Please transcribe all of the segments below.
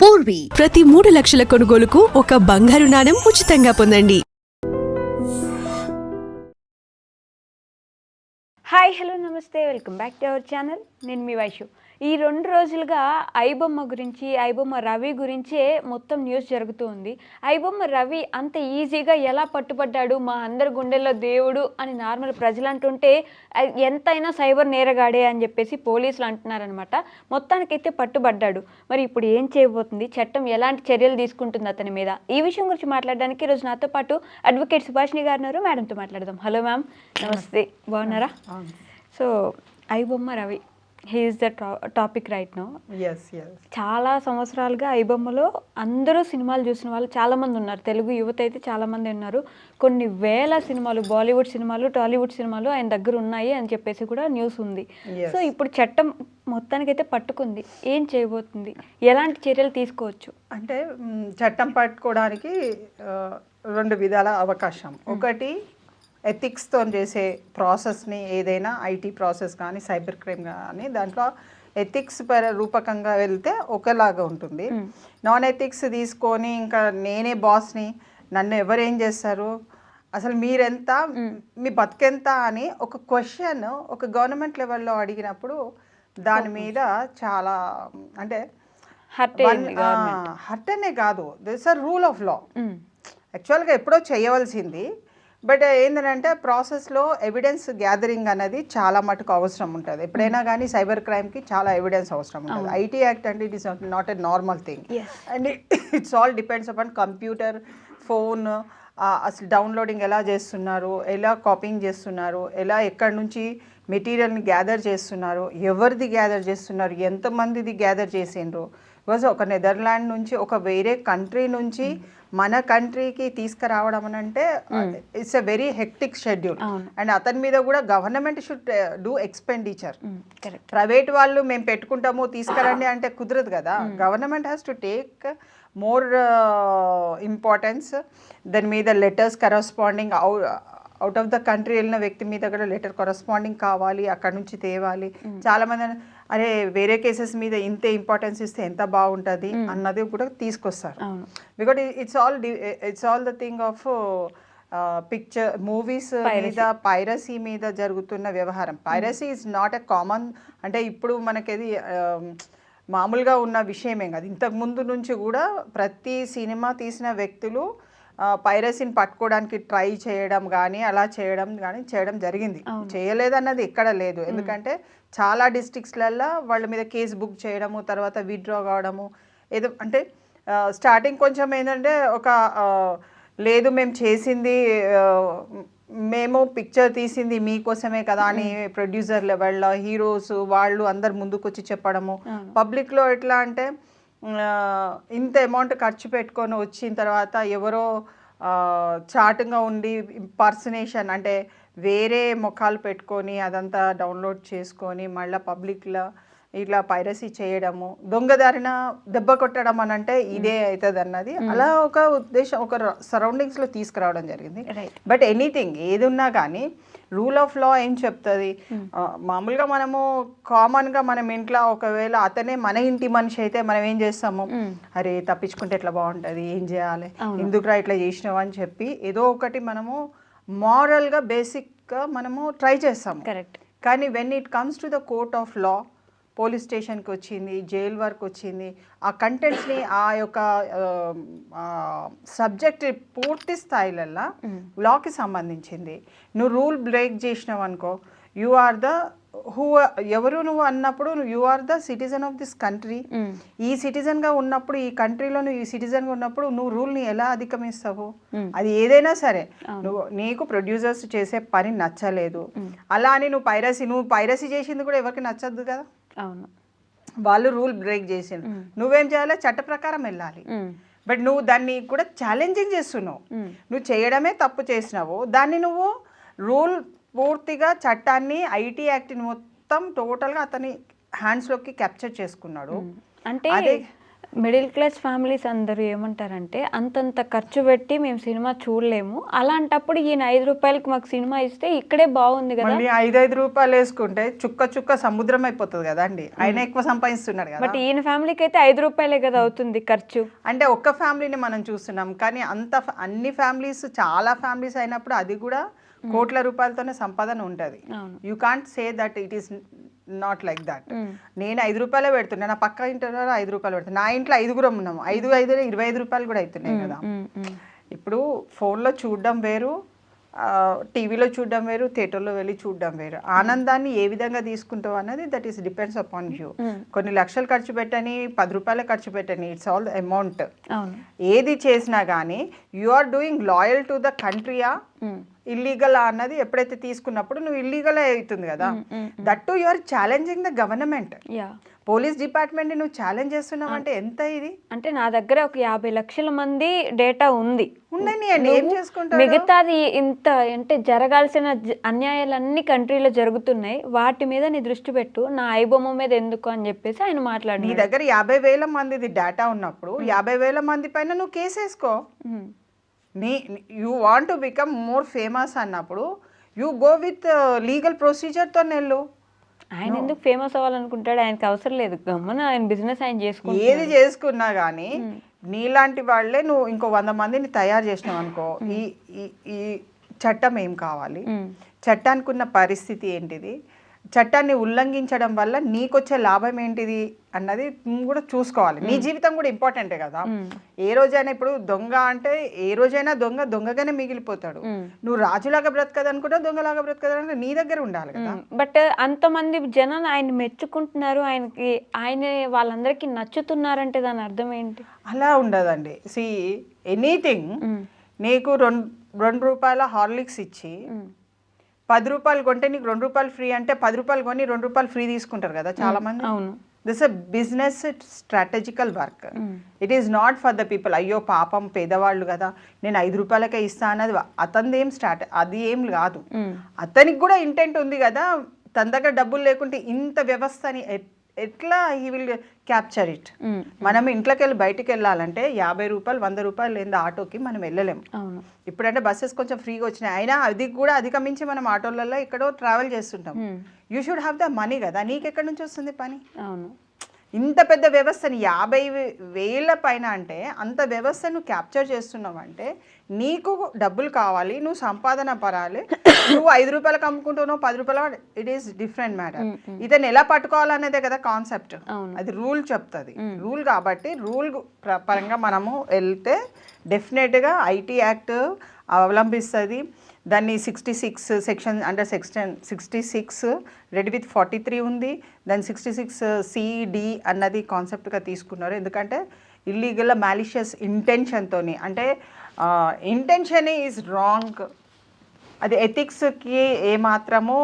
పూర్వీ ప్రతి మూడు లక్షల కొనుగోలుకు ఒక బంగారు నాణం ఉచితంగా పొందండి. హాయ్ హలో నమస్తే. Welcome back to our channel నేను మీ వైషు ఈ రెండు రోజులుగా ఐబొమ్మ గురించి ఐబొమ్మ రవి గురించే మొత్తం న్యూస్ జరుగుతూ ఉంది. ఐబొమ్మ రవి అంత ఈజీగా ఎలా పట్టుబడ్డాడు? మా అందరి గుండెల్లో దేవుడు అని నార్మల్ ప్రజలు అంటుంటే ఎంతైనా సైబర్ నేరగాడే అని చెప్పేసి పోలీసులు అంటున్నారనమాట మొత్తానికైతే పట్టుబడ్డాడు. మరి ఇప్పుడు ఏం చేయబోతుంది? చట్టం ఎలాంటి చర్యలు తీసుకుంటుంది అతని మీద? ఈ విషయం గురించి మాట్లాడడానికి ఈరోజు నాతో పాటు అడ్వకేట్ సుభాష్ని గారు ఉన్నారు. మేడంతో మాట్లాడదాం. Hello ma'am. నమస్తే. బాగున్నారా? So iBomma Ravi he is the topic right no. చాలా సంవత్సరాలుగా ఐబొమ్మలో అందరూ సినిమాలు చూసిన వాళ్ళు చాలామంది ఉన్నారు. తెలుగు యువత అయితే చాలామంది ఉన్నారు. కొన్ని వేల సినిమాలు బాలీవుడ్ సినిమాలు టాలీవుడ్ సినిమాలు ఆయన దగ్గర ఉన్నాయి అని చెప్పేసి కూడా న్యూస్ ఉంది. సో ఇప్పుడు చట్టం మొత్తానికైతే పట్టుకుంది. ఏం చేయబోతుంది? ఎలాంటి చర్యలు తీసుకోవచ్చు? అంటే చట్టం పట్టుకోవడానికి రెండు విధాల అవకాశం. ఒకటి ఎథిక్స్తో చేసే ప్రాసెస్ని ఏదైనా ఐటీ ప్రాసెస్ కానీ సైబర్ క్రైమ్ కానీ దాంట్లో ఎథిక్స్ పర రూపకంగా వెళ్తే ఒకలాగా ఉంటుంది. నాన్ ఎథిక్స్ తీసుకొని ఇంకా నేనే బాస్ని నన్ను ఎవరు ఏం చేస్తారు? అసలు మీరెంత మీ బతికెంత అని ఒక క్వశ్చన్ ఒక గవర్నమెంట్ లెవెల్లో అడిగినప్పుడు దాని మీద చాలా అంటే హర్ట్ అనే కాదు. This a rule of law. యాక్చువల్గా ఎప్పుడో చేయవలసింది. బట్ ఏంటంటే ప్రాసెస్లో ఎవిడెన్స్ గ్యాదరింగ్ అనేది చాలా మటుకు అవసరం ఉంటుంది. ఎప్పుడైనా కానీ సైబర్ క్రైమ్కి చాలా ఎవిడెన్స్ అవసరం ఉంటుంది. ఐటీ యాక్ట్ అంటే it is not a normal thing. And it's all depends upon computer phone అసలు డౌన్లోడింగ్ ఎలా చేస్తున్నారు ఎలా కాపింగ్ చేస్తున్నారు ఎలా ఎక్కడి నుంచి మెటీరియల్ని గ్యాదర్ చేస్తున్నారు ఎవరిది గ్యాదర్ చేస్తున్నారు ఎంతమందిది గ్యాదర్ చేసిండ్రు బికాజ్ ఒక నెదర్లాండ్ నుంచి ఒక వేరే కంట్రీ నుంచి మన కంట్రీకి తీసుకురావడం అని అంటే it's a very hectic schedule. And అతని మీద కూడా government should do expenditure private వాళ్ళు మేము పెట్టుకుంటాము తీసుకురండి అంటే కుదరదు కదా. Government has to take more importance దాని మీద letters corresponding out of the country వెళ్ళిన వ్యక్తి మీద కూడా లెటర్ కరస్పాండింగ్ కావాలి అక్కడ నుంచి తేవాలి. చాలా మంది అన- అరే వేరే కేసెస్ మీద ఇంతే ఇంపార్టెన్స్ ఇస్తే ఎంత బాగుంటుంది అన్నది కూడా తీసుకొస్తారు. Because it's all it's all the thing of picture movies మీద పైరసీ మీద జరుగుతున్న వ్యవహారం. Piracy is not a common అంటే ఇప్పుడు మనకేది um, మామూలుగా ఉన్న విషయమే కాదు. ఇంతకు ముందు నుంచి కూడా ప్రతి సినిమా తీసిన వ్యక్తులు పైరసీని పట్టుకోవడానికి ట్రై చేయడం కానీ అలా చేయడం కానీ చేయడం జరిగింది. చేయలేదన్నది ఎక్కడ లేదు. ఎందుకంటే చాలా డిస్ట్రిక్ట్స్లలో వాళ్ళ మీద కేసు బుక్ చేయడము తర్వాత విత్డ్రా కావడము ఏదో అంటే స్టార్టింగ్ కొంచెం ఏంటంటే ఒక లేదు మేము చేసింది మేము పిక్చర్ తీసింది మీకోసమే కదా అని ప్రొడ్యూసర్ లెవెల్లో హీరోస్ వాళ్ళు అందరు ముందుకు వచ్చి చెప్పడము పబ్లిక్లో ఎట్లా అంటే ఇంత అమౌంట్ ఖర్చు పెట్టుకొని వచ్చిన తర్వాత ఎవరో చాటుగా ఉండి పర్సనేషన్ అంటే వేరే ముఖాలు పెట్టుకొని అదంతా డౌన్లోడ్ చేసుకొని మళ్ళీ పబ్లిక్లో ఇట్లా పైరసీ చేయడము దొంగదారిన దెబ్బ కొట్టడం అని అంటే ఇదే అవుతుంది అన్నది అలా ఒక ఉద్దేశం ఒక సరౌండింగ్స్లో తీసుకురావడం జరిగింది. బట్ ఎనీథింగ్ ఏది ఉన్నా కానీ రూల్ ఆఫ్ లా ఏం చెప్తుంది? మామూలుగా మనము కామన్గా మనం ఇంట్లో ఒకవేళ అతనే మన ఇంటి మనిషి అయితే మనం ఏం చేస్తాము? అరే తప్పించుకుంటే ఎట్లా బాగుంటుంది? ఏం చేయాలి? ఎందుకురా ఇట్లా చేసినావు అని చెప్పి ఏదో ఒకటి మనము మారల్గా బేసిక్గా మనము ట్రై చేస్తాము. కరెక్ట్ కానీ when it comes to the court of law police స్టేషన్కి వచ్చింది జైల్ వరకు వచ్చింది. ఆ కంటెంట్స్ని ఆ యొక్క సబ్జెక్ట్ పూర్తి స్థాయిలల్లో లాకి సంబంధించింది. నువ్వు రూల్ బ్రేక్ చేసినావు అనుకో యు ఆర్ ద హూ ఎవరు నువ్వు అన్నప్పుడు you are the citizen of this country ఈ సిటిజన్గా ఉన్నప్పుడు ఈ కంట్రీలో నువ్వు ఈ సిటిజన్గా ఉన్నప్పుడు నువ్వు రూల్ని ఎలా అధిగమిస్తావు? అది ఏదైనా సరే. నువ్వు నీకు ప్రొడ్యూసర్స్ చేసే పని నచ్చలేదు. అలా అని నువ్వు పైరసీ నువ్వు పైరసీ చేసింది కూడా ఎవరికి నచ్చదు కదా? అవును. వాళ్ళు రూల్ బ్రేక్ చేసిండు నువ్వేం చేయాలి చట్ట ప్రకారం వెళ్ళాలి. బట్ నువ్వు దాన్ని కూడా ఛాలెంజింగ్ చేస్తున్నావు. నువ్వు చేయడమే తప్పు చేసినావు. దాన్ని నువ్వు రూల్ పూర్తిగా చట్టాన్ని ఐటీ యాక్ట్ని మొత్తం టోటల్గా అతని హ్యాండ్స్లోకి క్యాప్చర్ చేసుకున్నాడు. అంటే అదే మిడిల్ క్లాస్ ఫ్యామిలీస్ అందరూ ఏమంటారంటే అంతంత ఖర్చు పెట్టి మేము సినిమా చూడలేము. అలాంటప్పుడు ఈయన ఐదు రూపాయలకి మాకు సినిమా ఇస్తే ఇక్కడే బాగుంది కదా. మళ్ళీ ఐదు ఐదు రూపాయలు వేసుకుంటే చుక్క చుక్క సముద్రం అయిపోతుంది కదా అండి. ఆయన ఎక్కువ సంపాదిస్తున్నాడు కదా. బట్ ఈయన ఫ్యామిలీకి అయితే ఐదు రూపాయలే కదా అవుతుంది ఖర్చు. అంటే ఒక్క ఫ్యామిలీని మనం చూస్తున్నాం. కానీ అంత అన్ని ఫ్యామిలీస్ చాలా ఫ్యామిలీస్ అయినప్పుడు అది కూడా కోట్ల రూపాయలతోనే సంపాదన ఉంటుంది. You can't say that it is not like that నేను ఐదు రూపాయలే పెడుతున్నా. నా పక్క ఇంట్లో ఐదు రూపాయలు పెడుతున్నా. నా ఇంట్లో ఐదుగురం ఉన్నాము ఐదు ఐదు ఇరవై ఐదు రూపాయలు కూడా అవుతున్నాయి కదా. ఉమ్, ఉమ్. ఇప్పుడు ఫోన్లో చూడడం వేరు టీవీలో చూడడం వేరు థియేటర్లో వెళ్ళి చూడడం వేరు. ఆనందాన్ని ఏ విధంగా తీసుకుంటావు అన్నది that is depends upon you కొన్ని లక్షలు ఖర్చు పెట్టని పది రూపాయలు ఖర్చు పెట్టని ఇట్స్ ఆల్ అమౌంట్ ఏది చేసినా కానీ you are doing loyal to the కంట్రీయా. Illegal అన్నది ఎప్పుడైతే తీసుకున్నప్పుడు నువ్వు ఇల్లీగల్ అవుతుంది కదా. That to you are challenging the government police department నువ్వు ఛాలెంజ్ చేస్తున్నావు అంటే ఎంత ఇది? అంటే నా దగ్గర ఒక యాభై లక్షల మంది డేటా ఉంది. ఏం చేసుకుంటారు? మిగతాది ఇంత అంటే జరగాల్సిన జ- అన్యాయాలన్నీ కంట్రీలో జరుగుతున్నాయి. వాటి మీద నీ దృష్టి పెట్టు నా ఐబొమ్మ మీద ఎందుకు అని చెప్పేసి ఆయన నీ మాట్లాడి దగ్గర యాభై వేల మందిది డేటా ఉన్నప్పుడు యాభై వేల మంది పైన నువ్వు కేసు వేసుకో నీ you want to become more famous అన్నప్పుడు యూ గో విత్ లీగల్ ప్రొసీజర్తో నెల్లు ఆయన ఎందుకు ఫేమస్ అవ్వాలనుకుంటాడు? ఆయనకి అవసరం లేదు. గమ్మున ఆయన బిజినెస్ ఆయన చేసుకుంటాడు ఏది చేసుకున్నా కానీ నీలాంటి వాళ్ళే నువ్వు ఇంకో వంద మందిని తయారు చేసినావు అనుకో ఈ ఈ- ఈ చట్టం ఏం కావాలి? చట్టానికి ఉన్న పరిస్థితి ఏంటిది? చట్టాన్ని ఉల్లంఘించడం వల్ల నీకొచ్చే లాభం ఏంటిది అన్నది కూడా చూసుకోవాలి. నీ జీవితం కూడా ఇంపార్టెంటే కదా. ఏ రోజైనా ఇప్పుడు దొంగ అంటే ఏ రోజైనా దొంగ దొంగగానే మిగిలిపోతాడు. నువ్వు రాజులాగా బ్రతకదనుకుంటా దొంగలాగా బ్రతకదనుకుంటే నీ దగ్గర ఉండాలి కదా. బట్ అంతమంది జనాలు ఆయన మెచ్చుకుంటున్నారు ఆయనకి ఆయన వాళ్ళందరికీ నచ్చుతున్నారంటే దాని అర్థం ఏంటి? అలా ఉండదండి. సి ఎనీథింగ్ నీకు రెండు రెండు రూపాయల హార్లిక్స్ ఇచ్చి పది రూపాయలు కొంటే నీకు రెండు రూపాయలు ఫ్రీ అంటే పది రూపాయలు కొని రెండు రూపాయలు ఫ్రీ తీసుకుంటారు కదా చాలా మంది అవును. This a business strategical work it is not for the people అయ్యో పాపం పేదవాళ్ళు కదా నేను ఐదు రూపాయలకే ఇస్తా అన్నది అతనిది ఏం స్టార్ట్ అది ఏం కాదు. అతనికి కూడా ఇంటెంట్ ఉంది కదా తన దగ్గర డబ్బులు లేకుంటే ఇంత వ్యవస్థని ఎట్లా హీ విల్ క్యాప్చర్ ఇట్. మనం ఇంట్లోకి వెళ్ళి బయటికి వెళ్ళాలంటే యాభై రూపాయలు వంద రూపాయలు లేదా ఆటోకి మనం వెళ్ళలేము. ఇప్పుడంటే బస్సెస్ కొంచెం ఫ్రీగా వచ్చినాయి. అయినా అది కూడా అధిగమించి మనం ఆటోలలో ఎక్కడో ట్రావెల్ చేస్తుంటాం. You should have the money కదా. నీకెక్కడి నుంచి వస్తుంది పని? అవును. ఇంత పెద్ద వ్యవస్థని యాభై వేల పైన అంటే అంత వ్యవస్థను క్యాప్చర్ చేస్తున్నావు అంటే నీకు డబ్బులు కావాలి నువ్వు సంపాదన పరాలి నువ్వు ఐదు రూపాయలకు అమ్ముకుంటున్నావు పది రూపాయల ఇట్ ఈస్ డిఫరెంట్ మ్యాటర్ ఇతను ఎలా పట్టుకోవాలనేదే కదా కాన్సెప్ట్. అది రూల్ చెప్తుంది. రూల్ కాబట్టి రూల్ పరంగా మనము వెళ్తే డెఫినెట్గా ఐటీ యాక్ట్ అవలంబిస్తుంది. దాన్ని sixty six section under section sixty six read with forty three ఉంది. దాన్ని సిక్స్టీ సిక్స్ సిడి అన్నది కాన్సెప్ట్గా తీసుకున్నారు. ఎందుకంటే ఇల్లీగల్ మ్యాలిషియస్ ఇంటెన్షన్తోని అంటే ఇంటెన్షన్ ఈజ్ రాంగ్ అది ఎథిక్స్కి ఏమాత్రమో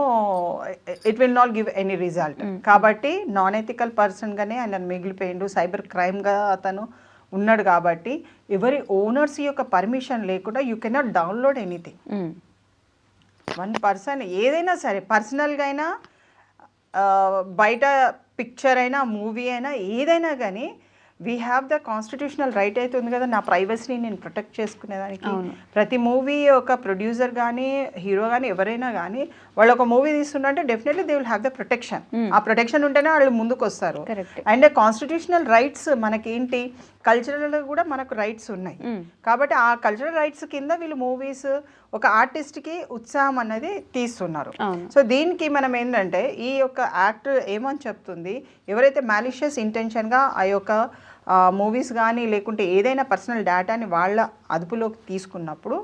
it will not give any result కాబట్టి నాన్ ఎథికల్ పర్సన్గానే ఆయన మిగిలిపోయిండు. సైబర్ క్రైమ్గా అతను ఉన్నాడు కాబట్టి ఎవరి ఓనర్స్ యొక్క పర్మిషన్ లేకుండా you cannot download anything. One person ఏదైనా సరే పర్సనల్గా అయినా బయట పిక్చర్ అయినా మూవీ అయినా ఏదైనా కానీ we have the constitutional right అయితే ఉంది కదా నా ప్రైవసీని నేను ప్రొటెక్ట్ చేసుకునేదానికి. ప్రతి మూవీ ఒక ప్రొడ్యూసర్ కానీ హీరో కానీ ఎవరైనా కానీ వాళ్ళు ఒక మూవీ తీస్తుంటే definitely they will have the protection ఆ ప్రొటెక్షన్ ఉంటేనే వాళ్ళు ముందుకు వస్తారు. అండ్ కాన్స్టిట్యూషనల్ రైట్స్ మనకేంటి? కల్చరల్ కూడా మనకు రైట్స్ ఉన్నాయి. కాబట్టి ఆ కల్చరల్ రైట్స్ కింద వీళ్ళు మూవీస్ ఒక ఆర్టిస్ట్కి ఉత్సాహం అనేది తీస్తున్నారు. సో దీనికి మనం ఏంటంటే ఈ యొక్క యాక్ట్ ఏమని చెప్తుంది? ఎవరైతే మ్యాలిషియస్ ఇంటెన్షన్గా ఆ యొక్క మూవీస్ కానీ లేకుంటే ఏదైనా పర్సనల్ డేటాని వాళ్ళ అదుపులోకి తీసుకున్నప్పుడు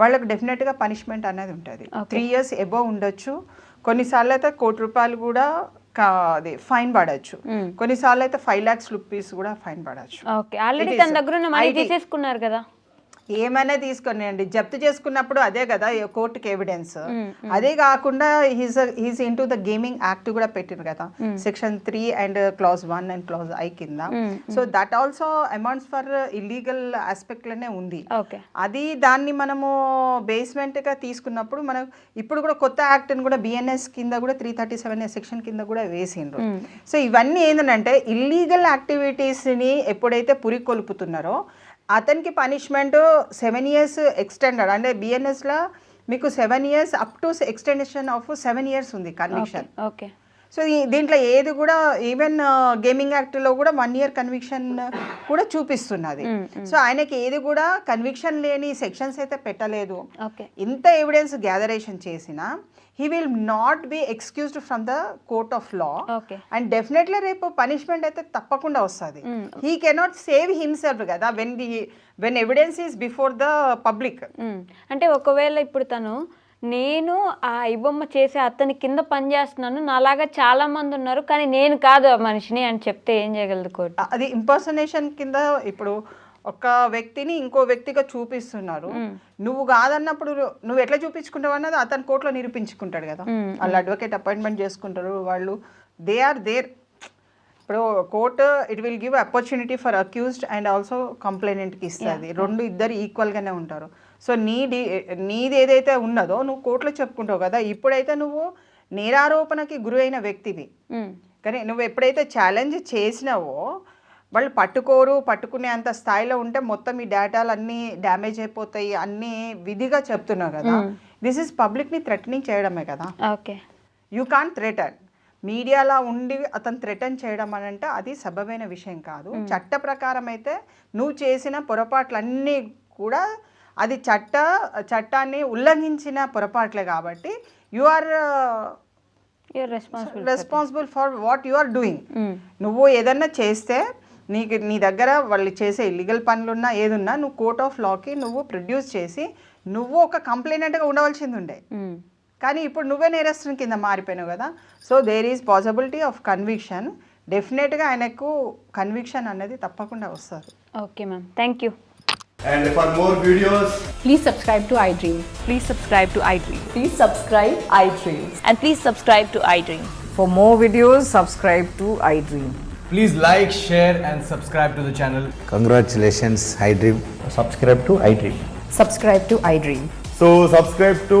వాళ్ళకు డెఫినెట్గా పనిష్మెంట్ అనేది ఉంటుంది. త్రీ ఇయర్స్ ఎబో ఉండొచ్చు. కొన్నిసార్లు అయితే కోటి రూపాయలు కూడా అది ఫైన్ పడవచ్చు కొన్నిసార్లు అయితే ఫైవ్ ల్యాక్స్ రూపీస్ కూడా ఫైన్ పడవచ్చు ఓకే ఆల్రెడీ తన దగ్గర ఉన్న మనీ. తీసేసుకున్నారు కదా. ఏమైనా తీసుకొనియండి జప్తు చేసుకున్నప్పుడు అదే కదా కోర్టుకి ఎవిడెన్స్ అదే కాకుండా he's he's into the gaming act కూడా పెట్టిరు కదా. Section three and clause one and clause I కింద. So that also amounts for illegal ఆస్పెక్ట్లోనే ఉంది. ఓకే. అది దాన్ని మనము బేస్మెంట్గా తీసుకున్నప్పుడు మనం ఇప్పుడు కూడా కొత్త యాక్ట్ కూడా బిఎన్ఎస్ కింద కూడా త్రీ థర్టీ సెవెన్ సెక్షన్ కింద కూడా వేసిండ్రు. సో ఇవన్నీ ఏంటంటే ఇల్లీగల్ యాక్టివిటీస్ని ఎప్పుడైతే పురికొల్పుతున్నారో అతనికి పనిష్మెంట్ సెవెన్ ఇయర్స్ ఎక్స్టెండెడ్ అంటే బిఎన్ఎస్లో మీకు seven years up to extension of seven years ఉంది కన్విక్షన్ ఓకే సో దీంట్లో ఏది కూడా ఈవెన్ గేమింగ్ యాక్ట్లో కూడా వన్ ఇయర్ కన్విక్షన్ కూడా చూపిస్తున్నది. సో ఆయనకి ఏది కూడా కన్విక్షన్ లేని సెక్షన్స్ అయితే పెట్టలేదు. ఓకే. ఇంత ఎవిడెన్స్ గ్యాదరేషన్ చేసినా he will not be excused from the court of law. Okay. And definitely రేపు పనిష్మెంట్ అయితే తప్పకుండా వస్తుంది. హీ కెనాట్ సేవ్ హిమ్సెల్ఫ్ కదా when the when evidence is before the public. అంటే ఒకవేళ ఇప్పుడు తను నేను ఆ ఐబొమ్మ చేసే అతని కింద పనిచేస్తున్నాను నాలాగా చాలా మంది ఉన్నారు కానీ నేను కాదు ఆ మనిషిని అని చెప్తే ఏం చేయగలదు కోర్టు? అది ఇంపర్సనేషన్ కింద ఇప్పుడు ఒక వ్యక్తిని ఇంకో వ్యక్తిగా చూపిస్తున్నారు. నువ్వు కాదన్నప్పుడు నువ్వు ఎట్లా చూపించుకుంటావు అన్నది అతని కోర్టులో నిరూపించుకుంటాడు కదా. వాళ్ళు అడ్వకేట్ అపాయింట్మెంట్ చేసుకుంటారు. వాళ్ళు దే ఆర్ దేర్ ఇప్పుడు court it will give opportunity for accused and also కంప్లైనెంట్కి ఇస్తుంది. రెండు ఇద్దరు ఈక్వల్గానే ఉంటారు. సో నీది నీది ఏదైతే ఉన్నదో నువ్వు కోర్టులో చెప్పుకుంటావు కదా ఇప్పుడైతే నువ్వు నేరారోపణకి గురైన వ్యక్తివి. మ్మ్. కానీ నువ్వు ఎప్పుడైతే ఛాలెంజ్ చేసినావో వాళ్ళు పట్టుకోరు పట్టుకునే అంత స్థాయిలో ఉంటే మొత్తం ఈ డేటాలు అన్నీ డ్యామేజ్ అయిపోతాయి అన్నీ విధిగా చెప్తున్నావు కదా. దిస్ ఇస్ పబ్లిక్ని థ్రెటనింగ్ చేయడమే కదా. ఓకే యూ కాన్ థ్రెటన్ మీడియాలో ఉండి అతను థ్రెటన్ చేయడం అని అంటే అది సబబైన విషయం కాదు. చట్ట ప్రకారం అయితే నువ్వు చేసిన పొరపాట్లన్నీ కూడా అది చట్ట చట్టాన్ని ఉల్లంఘించిన పొరపాట్లే కాబట్టి you are responsible for what you are doing నువ్వు ఏదన్నా చేస్తే నీకు నీ దగ్గర వాళ్ళు చేసే ఇల్లీగల్ పనులున్నా ఏదున్నా నువ్వు కోర్ట్ ఆఫ్ లాకి నువ్వు ప్రొడ్యూస్ చేసి నువ్వు ఒక కంప్లైనెంట్గా ఉండవలసింది ఉండే. కానీ ఇప్పుడు నువ్వే నేరస్తుని కింద మారిపోయినావు కదా so there is possibility of conviction డెఫినెట్గా ఆయనకు కన్విక్షన్ అనేది తప్పకుండా వస్తుంది okay ma'am thank you And for more videos, Please subscribe to iDream. Please subscribe to iDream. Please subscribe iDream. And please subscribe to iDream. For more videos, subscribe to iDream. please like, share, and subscribe to the channel. Congratulations, iDream. subscribe to iDream. Subscribe to iDream. So subscribe to